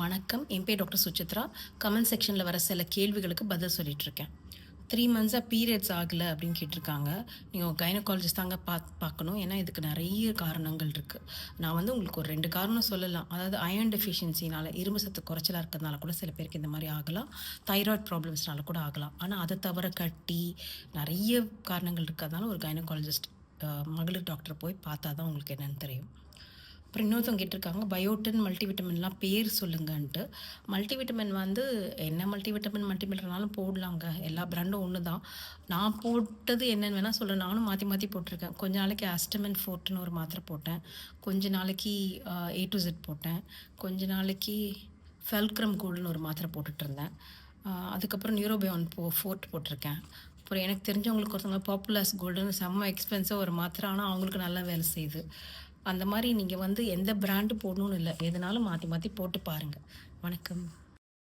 வணக்கம். என் பேர் doctor Suchitra. Comment செக்ஷனில் வர சில கேள்விகளுக்கு பதில் சொல்லிட்டு இருக்கேன் த்ரீ மந்த்ஸாக பீரியட்ஸ் ஆகலை அப்படின்னு கேட்டிருக்காங்க. நீங்கள் கைனகாலஜிஸ்ட் தாங்க பாத் பார்க்கணும். ஏன்னா இதுக்கு நிறைய காரணங்கள் இருக்குது நான் வந்து உங்களுக்கு ஒரு ரெண்டு காரணம் சொல்லலாம். அதாவது அயர்ன் டெஃபிஷியன்சினால் இரும்பு சத்து குறைச்சலாக இருக்கிறதுனால கூட சில பேருக்கு இந்த மாதிரி ஆகலாம். தைராய்ட் ப்ராப்ளம்ஸ்னால கூட ஆகலாம். ஆனால் அதை தவிர கட்டி நிறைய காரணங்கள் இருக்கிறதுனால ஒரு கைனகாலஜிஸ்ட் மகளிர் டாக்டர் போய் பார்த்தா தான் உங்களுக்கு என்னென்னு தெரியும். அப்புறம் இன்னொருத்தவங்க கேட்டிருக்காங்க பயோட்டின் மல்டிவிட்டமின்லாம் பேர் சொல்லுங்கன்ட்டு. மல்டிவிட்டமின் வந்து என்ன மல்டிவிட்டமின் மல்டிவிட்டனாலும் போடலாங்க. எல்லா பிராண்டும் ஒன்று தான் நான் போட்டது என்னென்னு வேணால் சொல்ல. நானும் மாற்றி மாற்றி போட்டிருக்கேன். கொஞ்ச நாளைக்கு அஸ்டமின் ஃபோர்ட்டுன்னு ஒரு மாத்திரை போட்டேன். கொஞ்ச நாளைக்கு ஏ டு ஜெட் போட்டேன். கொஞ்ச நாளைக்கு ஃபெல்க்ரம் கோல்டுன்னு ஒரு மாத்திரை போட்டுட்ருந்தேன் அதுக்கப்புறம் நியூரோபயோன் போ ஃபோர்ட் போட்டிருக்கேன். அப்புறம் எனக்கு தெரிஞ்சவங்களுக்கு ஒருத்தவங்க பாப்புலர்ஸ் கோல்டுன்னு செம்ம எக்ஸ்பென்சிவ் ஒரு மாத்திரை. ஆனால் அவங்களுக்கு நல்லா வேலை செய்யுது. அந்த மாதிரி நீங்கள் வந்து எந்த பிராண்டு போடணும்னு இல்லை. எதனாலும் மாற்றி மாற்றி போட்டு பாருங்கள் வணக்கம்.